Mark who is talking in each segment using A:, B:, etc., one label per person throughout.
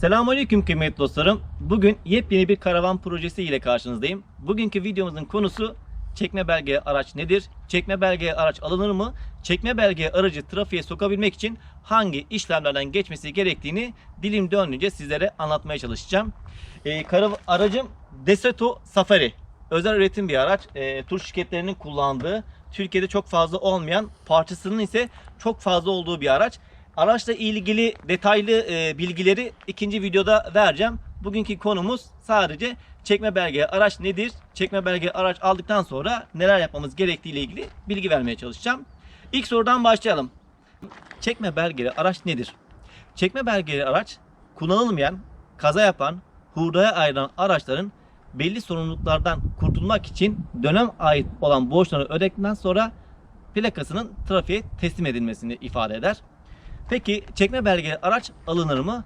A: Selamünaleyküm kıymetli dostlarım. Bugün yepyeni bir karavan projesi ile karşınızdayım. Bugünkü videomuzun konusu çekme belge araç nedir? Çekme belge araç alınır mı? Çekme belge aracı trafiğe sokabilmek için hangi işlemlerden geçmesi gerektiğini dilim döndüğünce sizlere anlatmaya çalışacağım. Ee, aracım Deseto Safari. Özel üretim bir araç. Ee, tur şirketlerinin kullandığı, Türkiye'de çok fazla olmayan, parçasının ise çok fazla olduğu bir araç. Araçla ilgili detaylı e, bilgileri ikinci videoda vereceğim. Bugünkü konumuz sadece çekme belge araç nedir? Çekme belge araç aldıktan sonra neler yapmamız gerektiği ile ilgili bilgi vermeye çalışacağım. İlk sorudan başlayalım. Çekme belgeli araç nedir? Çekme belgeli araç kullanılmayan, kaza yapan, hurdaya ayrılan araçların belli sorumluluklardan kurtulmak için dönem ait olan borçları ödedikten sonra plakasının trafiğe teslim edilmesini ifade eder. Peki çekme belgeli araç alınır mı?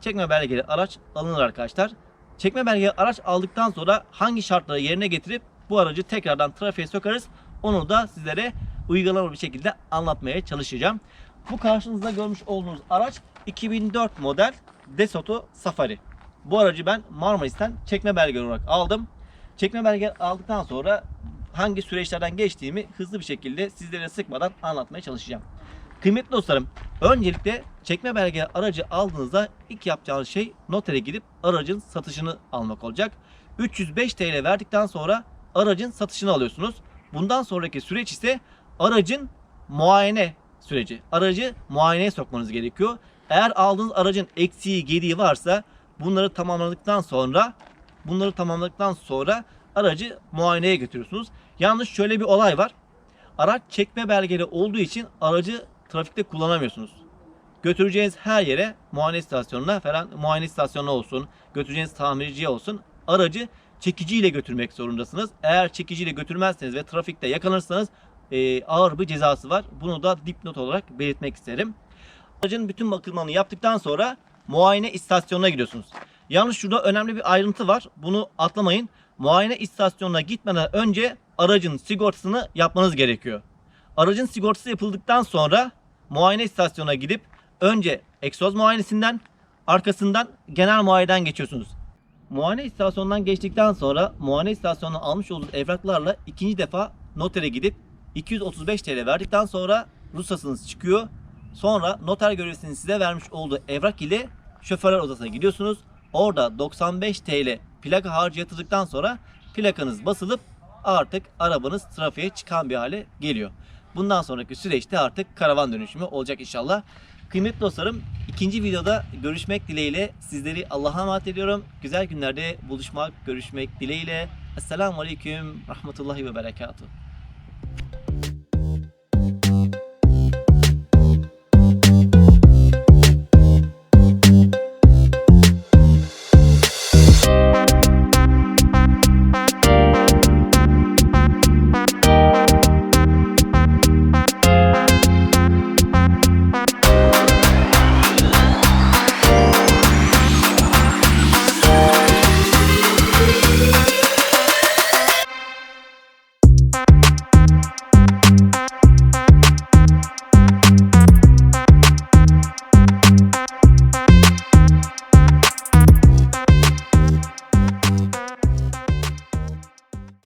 A: Çekme belgeli araç alınır arkadaşlar. Çekme belgeli araç aldıktan sonra hangi şartları yerine getirip bu aracı tekrardan trafiğe sokarız? Onu da sizlere uygulamalı bir şekilde anlatmaya çalışacağım. Bu karşınızda görmüş olduğunuz araç 2004 model Desoto Safari. Bu aracı ben Marmaris'ten çekme belge olarak aldım. Çekme belge aldıktan sonra hangi süreçlerden geçtiğimi hızlı bir şekilde sizlere sıkmadan anlatmaya çalışacağım. Kıymetli dostlarım, öncelikle çekme belge aracı aldığınızda ilk yapacağınız şey notere gidip aracın satışını almak olacak. 305 TL verdikten sonra aracın satışını alıyorsunuz. Bundan sonraki süreç ise aracın muayene süreci. Aracı muayeneye sokmanız gerekiyor. Eğer aldığınız aracın eksiği, gediği varsa bunları tamamladıktan sonra bunları tamamladıktan sonra aracı muayeneye götürüyorsunuz. Yalnız şöyle bir olay var. Araç çekme belgeli olduğu için aracı trafikte kullanamıyorsunuz. Götüreceğiniz her yere muayene istasyonuna falan muayene istasyonuna olsun, götüreceğiniz tamirciye olsun aracı çekiciyle götürmek zorundasınız. Eğer çekiciyle götürmezseniz ve trafikte yakalanırsanız e, ağır bir cezası var. Bunu da dipnot olarak belirtmek isterim. Aracın bütün bakımlarını yaptıktan sonra muayene istasyonuna gidiyorsunuz. Yalnız şurada önemli bir ayrıntı var. Bunu atlamayın. Muayene istasyonuna gitmeden önce aracın sigortasını yapmanız gerekiyor. Aracın sigortası yapıldıktan sonra muayene istasyonuna gidip önce egzoz muayenesinden arkasından genel muayeneden geçiyorsunuz. Muayene istasyonundan geçtikten sonra muayene istasyonundan almış olduğunuz evraklarla ikinci defa notere gidip 235 TL verdikten sonra ruhsatınız çıkıyor. Sonra noter görevlisinin size vermiş olduğu evrak ile şoförler odasına gidiyorsunuz. Orada 95 TL plaka harcı yatırdıktan sonra plakanız basılıp artık arabanız trafiğe çıkan bir hale geliyor. Bundan sonraki süreçte artık karavan dönüşümü olacak inşallah. Kıymetli dostlarım ikinci videoda görüşmek dileğiyle sizleri Allah'a emanet ediyorum. Güzel günlerde buluşmak, görüşmek dileğiyle. Esselamu Aleyküm Rahmetullahi ve Berekatuhu.